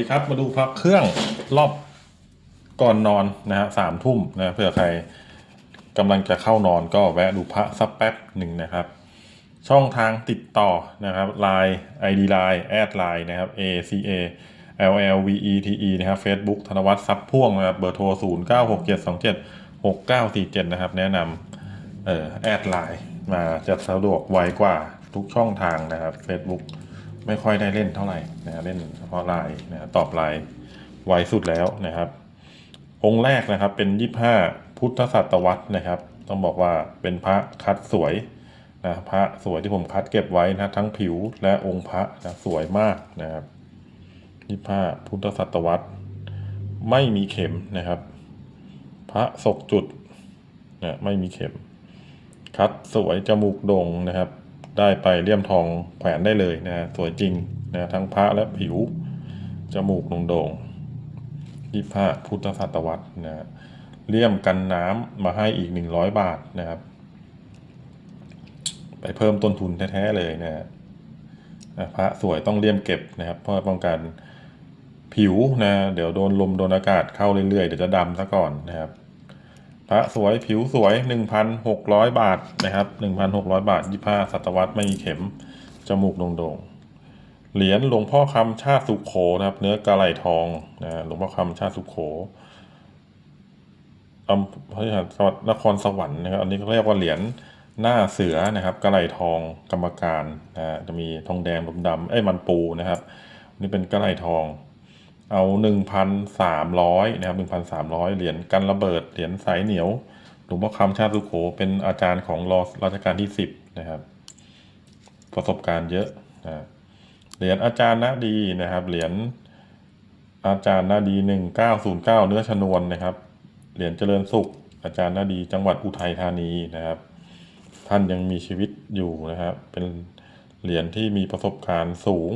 ดีครับมาดูพระเครื่องรอบก่อนนอนนะฮะสามทุ่มนะเผื่อใครกำลังจะเข้านอนก็แวะดูพระสักแป๊บหนึ่งนะครับ ช่องทางติดต่อนะครับ Line ID Line แอดไลน์นะครับ A C A L L V E T E นะครับ Facebook ธนวัฒน์ซับพ่วงนะครับเบอร์โทร 0 9 6 7 2 7 6 9 4 7 นะครับ แนะนำเอ่อแอดไลน์มาจะสะดวกไวกว่าทุกช่องทางนะครับ Facebook ไม่ค่อยได้เล่นเท่าไหร่นะเล่นเฉพาะไลน์นะตอบไลน์ไวสุดแล้วนะครับ องค์แรกนะครับเป็น25พุทธศตวรรษนะครับ ต้องบอกว่าเป็นพระคัดสวยนะพระสวยที่ผมคัดเก็บไว้นะทั้งผิวและองค์พระนะสวยมากนะครับ25พุทธศตวรรษ ไม่มีเข็มนะครับ พระศกจุดนะไม่มีเข็มคัดสวยจมูกโด่งนะครับ ได้ไปเลี่ยมทองแขวนได้เลยนะฮะสวยจริงนะทั้งพระและผิว จมูกโด่งยี่ห้าพุทธศตวรรษนะฮะเลี่ยมกันน้ำมาให้อีกหนึ่งร้อยบาทนะครับ ไปเพิ่มต้นทุนแท้ๆเลยนะฮะนะพระสวยต้องเลี่ยมเก็บนะครับ เพื่อป้องกันผิวนะ เดี๋ยวโดนลมโดนอากาศเข้าเรื่อยๆ เดี๋ยวจะดำซะก่อนนะครับ พระสวยผิวสวย 1,600 บาทนะครับ 1,600 บาทยี่ห้าศตวรรษไม่มีเข็ม จมูกโด่งๆ เหรียญหลวงพ่อคำชาติสุขโขนะครับ เนื้อกะไหลทองนะหลวงพ่อคำชาติสุขโขอำเภอจังหวัดนครสวรรค์นะครับอันนี้เขาเรียกว่าเหรียญหน้าเสือนะครับกะไหลทองกรรมการนะจะมีทองแดงดำๆเอ้ยมันปูนะครับ นี่เป็นกะไหลทอง เอาหนึ่งพันสามร้อยนะครับหนึ่งพันสามร้อยเหรียญกันระเบิดเหรียญสายเหนียวหลวงพ่อคำชาติสุโขเป็นอาจารย์ของรอรัชกาลที่สิบนะครับ ประสบการณ์เยอะนะเหรียญอาจารย์นาดีนะครับ เหรียญอาจารย์นาดีหนึ่งเก้าศูนย์เก้าเนื้อชนวนนะครับ เหรียญเจริญสุข อาจารย์นาดีจังหวัดอุทัยธานีนะครับ ท่านยังมีชีวิตอยู่นะครับ เป็นเหรียญที่มีประสบการณ์สูง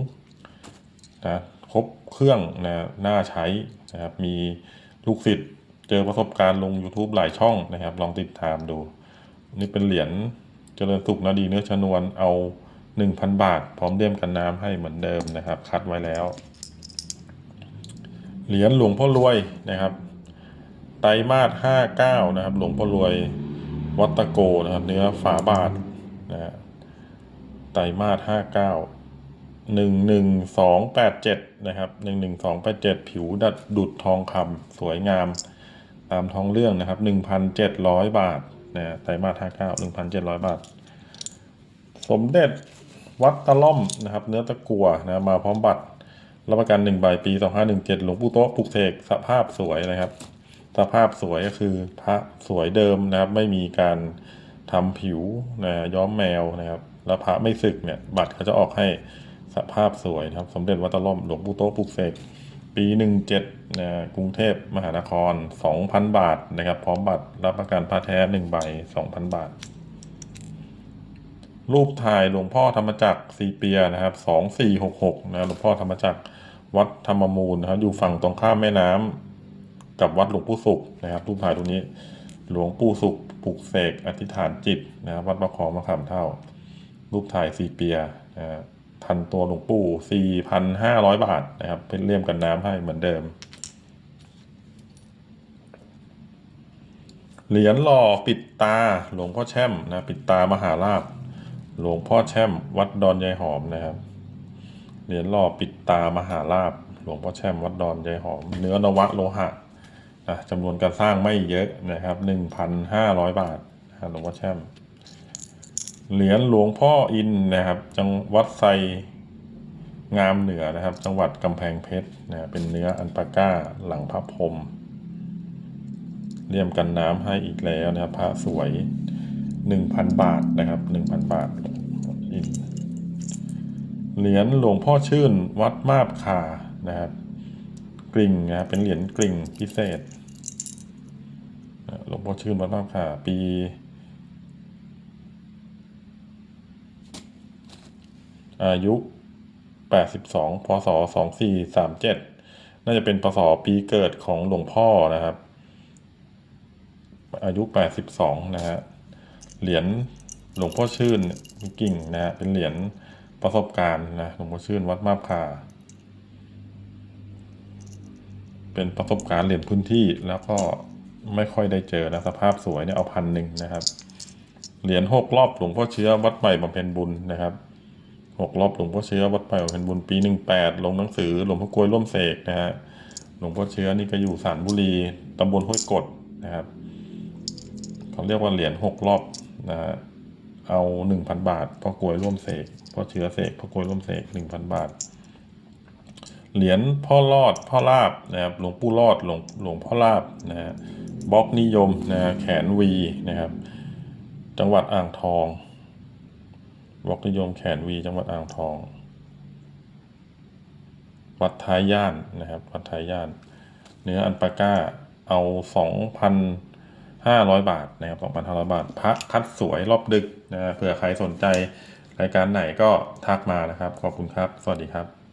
นะ ครบเครื่องนะน่าใช้นะครับ มีลูกศิษย์เจอประสบการณ์ลง YouTube หลายช่องนะครับ ลองติดตามดู นี่เป็นเหรียญเจริญสุขนาดีเนื้อชนวนเอา 1,000 บาท พร้อมเลี่ยมกันน้ำให้เหมือนเดิมนะครับ คัดไว้แล้ว เหรียญหลวงพ่อรวยนะครับ ไตรมาส59 นะครับ หลวงพ่อรวยวัตโกนะครับ เนื้อฝาบาทนะฮะไตรมาส59 หนึ่งหนึ่งสองแปดเจ็ดนะครับหนึ่งหนึ่งสองแปดเจ็ดผิวดัดดุดทองคำสวยงาม ตามท้องเรื่องนะครับหนึ่งพันเจ็ดร้อยบาทนะไตรมาสห้าเก้าหนึ่งพันเจ็ดร้อยบาท สมเด็จวัดตะล่อมนะครับ เนื้อตะกัวนะมาพร้อมบัตรรับประกันหนึ่งใบปีสองห้าหนึ่งเจ็ดหลวงปู่โต๊ะปลุกเสกสภาพสวยนะครับ สภาพสวยก็คือพระสวยเดิมนะครับ ไม่มีการทำผิวนะย้อมแมวนะครับ แล้วพระไม่สึกเนี่ยบัตรเขาจะออกให้ สภาพสวยนะครับ สมเด็จวัดตะล่อมหลวงปู่โตปลุกเสกปีหนึ่งเจ็ดนะกรุงเทพมหานครสองพันบาทนะครับ พร้อมบัตรรับประกันพระแท้หนึ่งใบสองพันบาท รูปถ่ายหลวงพ่อธรรมจักรซีเปียนะครับสองสี่หกหกนะหลวงพ่อธรรมจักรวัดธรรมมูลนะครับ อยู่ฝั่งตรงข้ามแม่น้ำกับวัดหลวงปู่สุขนะครับ รูปถ่ายตรงนี้หลวงปู่สุขปลุกเสกอธิษฐานจิตนะครับวัดประคองมะขามเท่า รูปถ่ายซีเปียนะฮะ ทันตัวหลวงปู่4,500บาทนะครับ เป็นเลี่ยมกันน้ำให้เหมือนเดิม เหรียญหล่อปิดตาหลวงพ่อแช่มนะ ปิดตามหาราชหลวงพ่อแช่ม วัดดอนยายหอมนะครับเหรียญหล่อปิดตามหาราชหลวงพ่อแช่มวัดดอนยายหอม เนื้อนวะโลหะนะจำนวนการสร้างไม่เยอะนะครับ1,500บาทหลวงพ่อแช่ม เหรียญหลวงพ่ออินนะครับ จังหวัดไซงามเหนือนะครับ จังหวัดกำแพงเพชรนะเป็นเนื้ออันปาก้าหลังพระพรมเลี่ยมกันน้ำให้อีกแล้วนะครับ พระสวย 1,000 บาทนะครับ 1,000 บาทอินเหรียญหลวงพ่อชื่นวัดมาบคานะครับ กริ่งนะครับเป็นเหรียญกริ่งพิเศษหลวงพ่อชื่นวัดมาบคาปี อายุ 82 พศ 2437 น่าจะเป็นพศปีเกิดของหลวงพ่อนะครับ อายุ 82 นะฮะ เหรียญหลวงพ่อชื่นมีกิ่งนะฮะ เป็นเหรียญประสบการณ์นะ หลวงพ่อชื่นวัดมาบคาเป็นประสบการณ์เหรียญพื้นที่แล้วก็ไม่ค่อยได้เจอนะสภาพสวยเนี่ยเอาพันหนึ่งนะครับ เหรียญหกรอบหลวงพ่อเชื้อวัดใหม่บำเพ็ญบุญนะครับ หกรอบหลวงพ่อเชื้อวัดใหม่บำเพ็ญบุญปีหนึ่งแปดลงหนังสือหลวงพ่อกลวยร่วมเสกนะฮะหลวงพ่อเชื้อนี่ก็อยู่สารบุรีตำบลห้วยกดนะครับเขาเรียกว่าเหรียญหกรอบนะฮะเอาหนึ่งพันบาทพ่อกลวยร่วมเสกพ่อเชื้อเสกพ่อกลวยร่วมเสกหนึ่งพันบาท เหรียญพ่อรอดพ่อลาบนะครับหลวงปู่รอดหลวงหลวงพ่อลาบนะฮะบล็อกนิยมนะแขนวีนะครับ จังหวัดอ่างทอง บล็อกนิยมแขนวีจังหวัดอ่างทอง วัดท้ายย่านนะครับ วัดท้ายย่าน เนื้ออันปาก้าเอาสองพันห้าร้อยบาทนะครับสองพันห้าร้อยบาท พักคัดสวยรอบดึกนะเผื่อใครสนใจรายการไหนก็ทักมานะครับ ขอบคุณครับ สวัสดีครับ